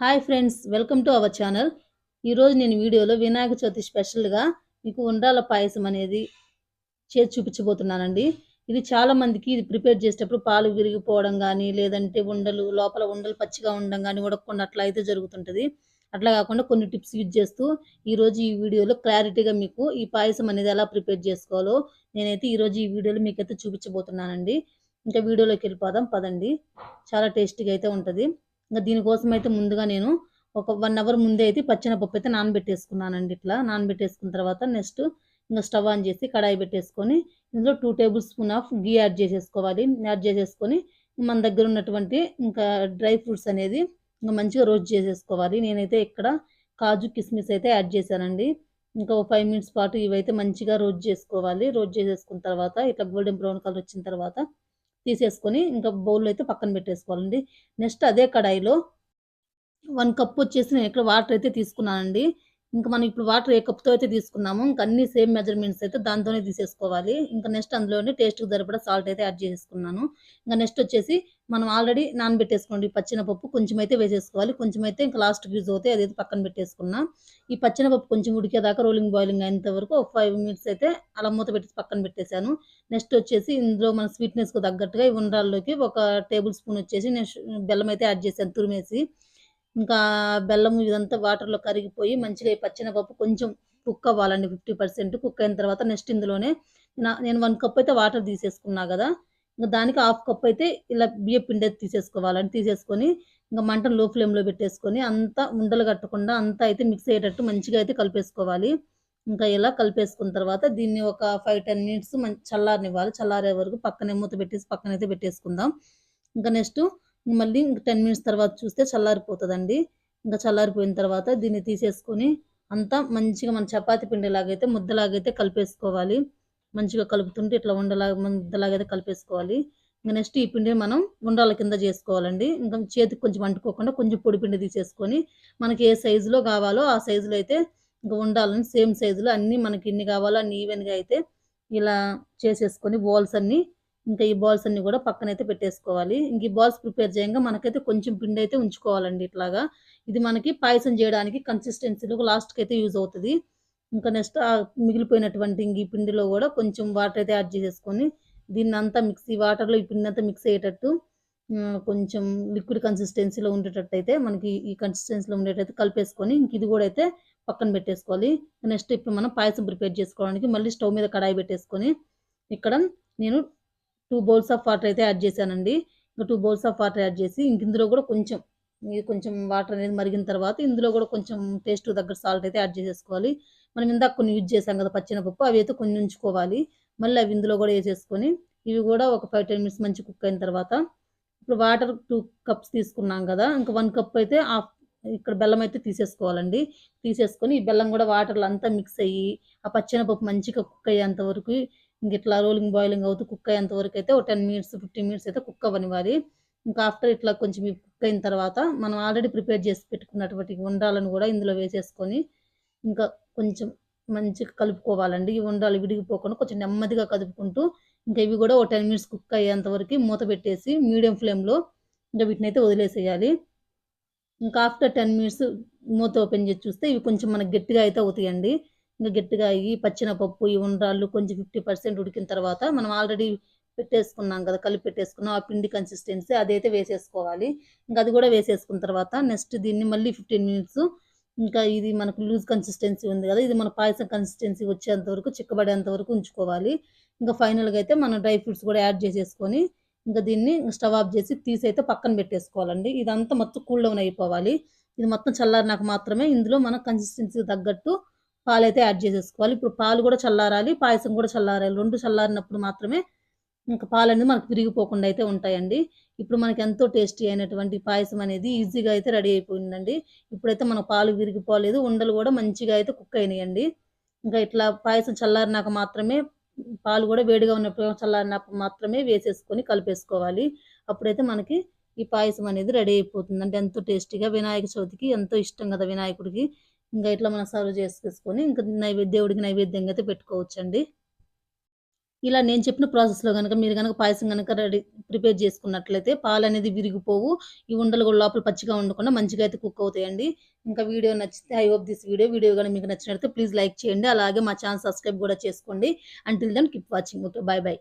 Hi friends welcome to our channel. ఈరోజు నేను వీడియోలో వినాయక చవితి స్పెషల్గా మీకు ఉండ్రాల పాయసం అనేది చేసి చూపించబోతున్నానండి. ఇది చాలా మందికి ఇది ప్రిపేర్ చేసేటప్పుడు పాలు విరిగిపోవడం కానీ లేదంటే ఉండలు లోపల ఉండలు పచ్చిగా ఉండడం కానీ ఉడకకుండా అట్లా అయితే జరుగుతుంటుంది. అట్లా కాకుండా కొన్ని టిప్స్ యూజ్ చేస్తూ ఈరోజు ఈ వీడియోలో క్లారిటీగా మీకు ఈ పాయసం అనేది ఎలా ప్రిపేర్ చేసుకోవాలో నేనైతే ఈరోజు ఈ వీడియోలో మీకైతే చూపించబోతున్నానండి. ఇంకా వీడియోలోకి వెళ్ళిపోదాం పదండి. చాలా టేస్టీగా అయితే ఉంటుంది. ఇంకా దీనికోసం అయితే ముందుగా నేను ఒక వన్ అవర్ ముందే అయితే పచ్చెనపప్పు అయితే నానబెట్టేసుకున్నానండి ఇట్లా. నానబెట్టేసుకున్న తర్వాత నెక్స్ట్ ఇంకా స్టవ్ ఆన్ చేసి కడాయి పెట్టేసుకొని ఇందులో two tablespoon of ghee add చేసేసుకోవాలి. యాడ్ చేసేసుకొని మన దగ్గర ఉన్నటువంటి ఇంకా డ్రై ఫ్రూట్స్ అనేది ఇంకా మంచిగా రోస్ట్ చేసేసుకోవాలి. నేనైతే ఇక్కడ కాజు కిస్మిస్ అయితే యాడ్ చేశానండి. ఇంకా ఒక ఫైవ్ మినిట్స్ పాటు ఇవైతే మంచిగా రోస్ట్ చేసుకోవాలి. రోస్ట్ చేసేసుకున్న తర్వాత ఇట్లా గోల్డెన్ బ్రౌన్ కలర్ వచ్చిన తర్వాత తీసేసుకొని ఇంకా బౌల్లో అయితే పక్కన పెట్టేసుకోవాలండి. నెక్స్ట్ అదే కడాయిలో వన్ కప్ వచ్చేసి నేను ఇక్కడ వాటర్ అయితే తీసుకున్నానండి. ఇంకా మనం ఇప్పుడు వాటర్ ఏ కప్తో అయితే తీసుకున్నాము ఇంకా అన్ని సేమ్ మెజర్మెంట్స్ అయితే దాంతోనే తీసేసుకోవాలి. ఇంకా నెక్స్ట్ అందులోనే టేస్ట్కి సరిపడా సాల్ట్ అయితే యాడ్ చేసుకున్నాను. ఇంకా నెక్స్ట్ వచ్చేసి మనం ఆల్రెడీ నానబెట్టేసుకోండి. పచ్చినపప్పు కొంచెం అయితే వేసేసుకోవాలి. కొంచెం అయితే ఇంకా లాస్ట్ యూజ్ అవుతాయి అదైతే పక్కన పెట్టేసుకున్నా. ఈ పచ్చినపప్పు కొంచెం ఉడికేదాకా రోలింగ్ బాయిలింగ్ అయినంత వరకు ఒక ఫైవ్ మినిట్స్ అయితే అలా మూత పెట్టి పక్కన పెట్టేశాను. నెక్స్ట్ వచ్చేసి ఇందులో మన స్వీట్నెస్కి తగ్గట్టుగా ఈ ఉండ్రాల్లోకి ఒక టేబుల్ స్పూన్ వచ్చేసి నేను బెల్లం అయితే యాడ్ చేశాను. తురిమేసి ఇంకా బెల్లము ఇదంతా వాటర్లో కరిగిపోయి మంచిగా ఈ పచ్చెనపప్పు కొంచెం కుక్ అవ్వాలండి ఫిఫ్టీ పర్సెంట్ కుక్ అయిన తర్వాత నెక్స్ట్ ఇందులోనే నేను వన్ కప్ అయితే వాటర్ తీసేసుకున్నా కదా ఇంకా దానికి హాఫ్ కప్ అయితే ఇలా బియ్య పిండి అయితే తీసేసుకోవాలని తీసేసుకొని ఇంకా మంటను లో ఫ్లేమ్లో పెట్టేసుకొని అంతా ఉండలు కట్టకుండా అంతా అయితే మిక్స్ అయ్యేటట్టు మంచిగా అయితే కలిపేసుకోవాలి. ఇంకా ఇలా కలిపేసుకున్న తర్వాత దీన్ని ఒక ఫైవ్ టెన్ మినిట్స్ మంచి చల్లారనివ్వాలి. చల్లారే వరకు పక్కనే మూత పెట్టేసి పక్కనైతే పెట్టేసుకుందాం. ఇంకా నెక్స్ట్ మళ్ళీ ఇంక టెన్ మినిట్స్ తర్వాత చూస్తే చల్లారిపోతుందండి. ఇంకా చల్లారిపోయిన తర్వాత దీన్ని తీసేసుకొని అంతా మంచిగా మన చపాతి పిండిలాగైతే ముద్దలాగైతే కలిపేసుకోవాలి. మంచిగా కలుపుతుంటే ఇట్లా ఉండలాగా ముద్దలాగైతే కలిపేసుకోవాలి. ఇంకా నెక్స్ట్ ఈ పిండిని మనం ఉండాల కింద చేసుకోవాలండి. ఇంకా చేతికి కొంచెం అంటుకోకుండా కొంచెం పొడి పిండి తీసేసుకొని మనకి ఏ సైజులో కావాలో ఆ సైజులో అయితే ఇంకా ఉండాలని సేమ్ సైజులో అన్నీ మనకి ఇన్ని కావాలో అన్ని ఈవెన్గా అయితే ఇలా చేసేసుకొని బోల్స్ అన్నీ ఇంకా ఈ బాల్స్ అన్ని కూడా పక్కనైతే పెట్టేసుకోవాలి. ఇంక ఈ బాల్స్ ప్రిపేర్ చేయంగా మనకైతే కొంచెం పిండి అయితే ఉంచుకోవాలండి ఇట్లాగా. ఇది మనకి పాయసం చేయడానికి కన్సిస్టెన్సీలో లాస్ట్కి అయితే యూజ్ అవుతుంది. ఇంకా నెక్స్ట్ మిగిలిపోయినటువంటి ఇంక ఈ పిండిలో కూడా కొంచెం వాటర్ అయితే యాడ్ చేసేసుకొని దీన్ని అంతా మిక్సీ వాటర్లో ఈ పిండి అంతా మిక్స్ అయ్యేటట్టు కొంచెం లిక్విడ్ కన్సిస్టెన్సీలో ఉండేటట్టు అయితే మనకి ఈ కన్సిస్టెన్సీలో ఉండేటట్టు కలిపేసుకొని ఇంక ఇది కూడా అయితే పక్కన పెట్టేసుకోవాలి. నెక్స్ట్ ఇప్పుడు మనం పాయసం ప్రిపేర్ చేసుకోవడానికి మళ్ళీ స్టవ్ మీద కడాయి పెట్టేసుకొని ఇక్కడ నేను టూ బౌల్స్ ఆఫ్ వాటర్ అయితే యాడ్ చేశానండి. ఇంకా two bowls of water add చేసి ఇంక ఇందులో కూడా కొంచెం ఇది కొంచెం వాటర్ అనేది మరిగిన తర్వాత ఇందులో కూడా కొంచెం టేస్ట్ దగ్గర సాల్ట్ అయితే యాడ్ చేసేసుకోవాలి. మనం ఇందాక కొన్ని యూజ్ చేసాం కదా పచ్చినపప్పు అవి అయితే కొన్ని ఉంచుకోవాలి. మళ్ళీ అవి ఇందులో కూడా వేసేసుకొని ఇవి కూడా ఒక ఫైవ్ టెన్ మినిట్స్ మంచి కుక్ అయిన తర్వాత ఇప్పుడు వాటర్ టూ కప్స్ తీసుకున్నాం కదా ఇంకా వన్ కప్ అయితే హాఫ్ ఇక్కడ బెల్లం అయితే తీసేసుకోవాలండి. తీసేసుకొని ఈ బెల్లం కూడా వాటర్లో అంతా మిక్స్ అయ్యి ఆ పచ్చెనపప్పు మంచిగా కుక్ అయ్యేంత వరకు ఇట్లా రోలింగ్ బాయిలింగ్ అవుతూ కుక్ అయ్యేంత అయితే ఒక టెన్ మినిట్స్ ఫిఫ్టీన్ మినిట్స్ అయితే కుక్ అవ్వనివ్వాలి. ఇంకా ఆఫ్టర్ ఇట్లా కొంచెం కుక్ అయిన తర్వాత మనం ఆల్రెడీ ప్రిపేర్ చేసి పెట్టుకున్నటువంటి ఉండాలను కూడా ఇందులో వేసేసుకొని ఇంకా కొంచెం మంచిగా కలుపుకోవాలండి. ఈ ఉండాలి విడిగిపోకుండా కొంచెం నెమ్మదిగా కదుపుకుంటూ ఇంకా ఇవి కూడా ఒక టెన్ మినిట్స్ కుక్ అయ్యేంత వరకు మూత పెట్టేసి మీడియం ఫ్లేమ్లో ఇంకా వీటిని అయితే వదిలేసేయాలి. ఇంకా ఆఫ్టర్ టెన్ మినిట్స్ మూత ఓపెన్ చేసి చూస్తే ఇవి కొంచెం మనకి గట్టిగా అయితే అవుతాయండి. ఇంకా గట్టిగా అయ్యి పప్పు ఈ ఉండ్రాళ్ళు కొంచెం ఫిఫ్టీ పర్సెంట్ ఉడికిన తర్వాత మనం ఆల్రెడీ పెట్టేసుకున్నాం కదా కలిపి పెట్టేసుకున్నాం. ఆ పిండి కన్సిస్టెన్సీ అదైతే వేసేసుకోవాలి. ఇంకా అది కూడా వేసేసుకున్న తర్వాత నెక్స్ట్ దీన్ని మళ్ళీ ఫిఫ్టీన్ మినిట్స్ ఇంకా ఇది మనకు లూజ్ కన్సిస్టెన్సీ ఉంది కదా ఇది మన పాయసం కన్సిస్టెన్సీ వచ్చేంత వరకు చిక్కబడేంత వరకు ఉంచుకోవాలి. ఇంకా ఫైనల్గా అయితే మనం డ్రై ఫ్రూట్స్ కూడా యాడ్ చేసేసుకొని ఇంకా దీన్ని స్టవ్ ఆఫ్ చేసి తీసి అయితే పక్కన పెట్టేసుకోవాలండి. ఇదంతా మొత్తం కూల్ డౌన్ అయిపోవాలి. ఇది మొత్తం చల్లారినాక మాత్రమే ఇందులో మనం కన్సిస్టెన్సీకి తగ్గట్టు పాలు అయితే యాడ్ చేసేసుకోవాలి. ఇప్పుడు పాలు కూడా చల్లారాలి పాయసం కూడా చల్లారాలి. రెండు చల్లారినప్పుడు మాత్రమే ఇంకా పాలు అనేది మనకు విరిగిపోకుండా అయితే ఉంటాయండి. ఇప్పుడు మనకి ఎంతో టేస్టీ అయినటువంటి పాయసం అనేది ఈజీగా అయితే రెడీ అయిపోయిందండి. ఇప్పుడైతే మన పాలు విరిగిపోలేదు ఉండలు కూడా మంచిగా అయితే కుక్ అయినాయండి. ఇంకా ఇట్లా పాయసం చల్లారినాక మాత్రమే పాలు కూడా వేడిగా ఉన్నప్పుడు చల్లారినప్పుడు మాత్రమే వేసేసుకొని కలిపేసుకోవాలి. అప్పుడైతే మనకి ఈ పాయసం అనేది రెడీ అయిపోతుంది అంటే ఎంతో టేస్టీగా వినాయక చవితికి ఎంతో ఇష్టం కదా వినాయకుడికి. ఇంకా ఇట్లా మనం సర్వ్ చేసుకొని ఇంకా నైవేద్య దేవుడికి నైవేద్యంగా అయితే పెట్టుకోవచ్చండి ఇలా నేను చెప్పిన ప్రాసెస్‌లో గనక మీరు గనక పాయసం గనక రెడీ ప్రిపేర్ చేసుకున్నట్లయితే పాలు అనేది విరిగిపోవు. ఈ ఉండలు కూడా లోపల పచ్చిగా ఉండకుండా మంచిగా అయితే కుక్ అవుతాయండి. ఇంకా వీడియో నచ్చితే I hope this video, video కానీ మీకు నచ్చినట్లయితే ప్లీజ్ లైక్ చేయండి. అలాగే మా ఛానల్ సబ్స్క్రైబ్ కూడా చేసుకోండి. Until then keep watching. Okay. Bye bye